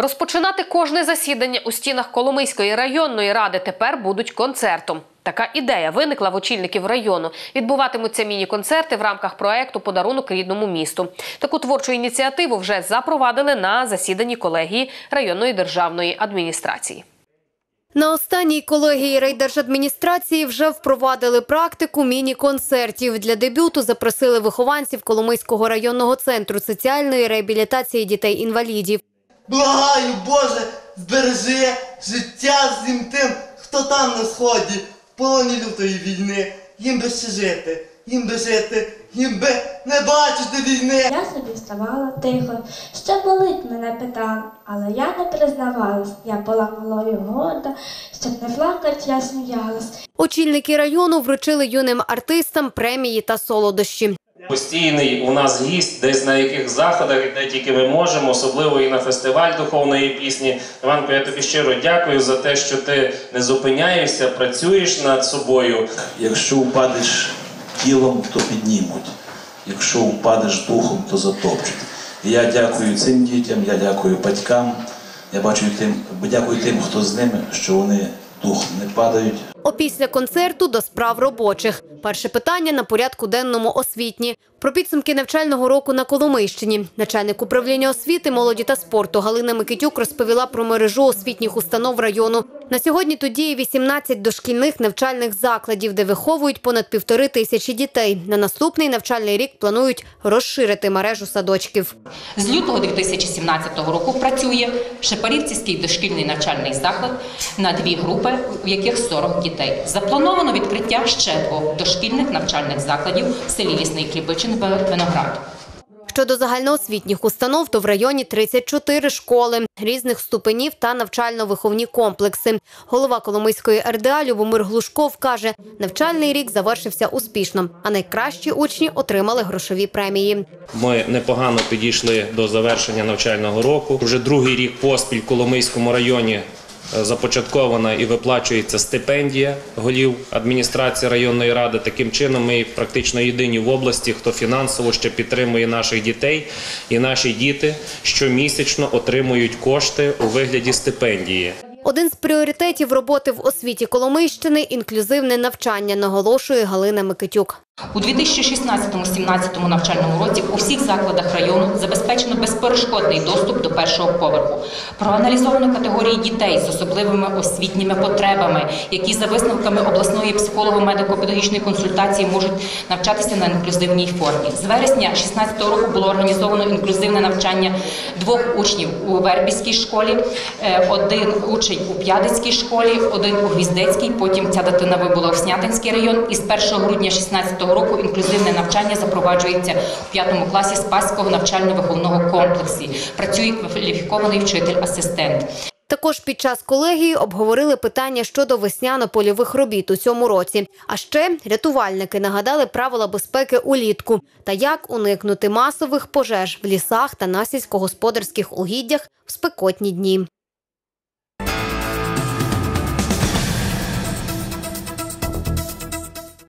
Розпочинати кожне засідання у стінах Коломийської районної ради тепер будуть концертом. Така ідея виникла в очільників району. Відбуватимуться міні-концерти в рамках проекту Подарунок рідному місту. Таку творчу ініціативу вже запровадили на засіданні колегії районної державної адміністрації. На останній колегії райдержадміністрації вже впровадили практику міні-концертів. Для дебюту запросили вихованців Коломийського районного центру соціальної реабілітації дітей-інвалідів. Благаю, Боже, збережи життя всім тим, хто там на сході, в полоні лютої війни. Їм би ще жити, їм би жити, їм би не бачити війни. Я собі вставала тихо, що болить мене питала, але я не признавалась. Я була малою горда, щоб не плакать, я сміялась. Очільники району вручили юним артистам премії та солодощі. Постійний у нас гість, десь на яких заходах, де тільки ми можемо, особливо і на фестиваль духовної пісні. Іванко, я тобі щиро дякую за те, що ти не зупиняєшся, працюєш над собою. Якщо впадеш тілом, то піднімуть. Якщо впадеш духом, то затопчуть. І я дякую цим дітям, я дякую батькам, я бачу тим, дякую тим, хто з ними, що вони духом не падають. Опісля концерту до справ робочих. Перше питання на порядку денному освітні. Про підсумки навчального року на Коломийщині. Начальник управління освіти, молоді та спорту Галина Микитюк розповіла про мережу освітніх установ району. На сьогодні тут діє 18 дошкільних навчальних закладів, де виховують понад півтори тисячі дітей. На наступний навчальний рік планують розширити мережу садочків. З лютого 2017 року працює Шепарівцівський дошкільний навчальний заклад на дві групи, в яких 40 дітей. Заплановано відкриття ще двох дошкільних навчальних закладів в селі Лісний Клібичин Виноград. Щодо загальноосвітніх установ, то в районі 34 школи різних ступенів та навчально-виховні комплекси. Голова Коломийської РДА Любомир Глушков каже, навчальний рік завершився успішно, а найкращі учні отримали грошові премії. Ми непогано підійшли до завершення навчального року. Вже другий рік поспіль в Коломийському районі започаткована і виплачується стипендія голів адміністрації районної ради. Таким чином, ми практично єдині в області, хто фінансово ще підтримує наших дітей, і наші діти щомісячно отримують кошти у вигляді стипендії. Один з пріоритетів роботи в освіті Коломийщини – інклюзивне навчання, наголошує Галина Микитюк. У 2016-17 навчальному році у всіх закладах району забезпечено безперешкодний доступ до першого поверху. Проаналізовано категорії дітей з особливими освітніми потребами, які за висновками обласної психолого-медико-педагогічної консультації можуть навчатися на інклюзивній формі. З вересня 2016 року було організовано інклюзивне навчання двох учнів у Вербівській школі, е, один учень у П'ядицькій школі, один у Гвіздецькій. Потім ця дитина вибула в Снятинський район. І з 1 грудня 2016 року інклюзивне навчання запроваджується в п'ятому класі Спаського навчально-виховного комплексі. Працює кваліфікований вчитель-асистент. Також під час колегії обговорили питання щодо весняно-польових робіт у цьому році. А ще рятувальники нагадали правила безпеки улітку та як уникнути масових пожеж в лісах та на сільськогосподарських угіддях в спекотні дні.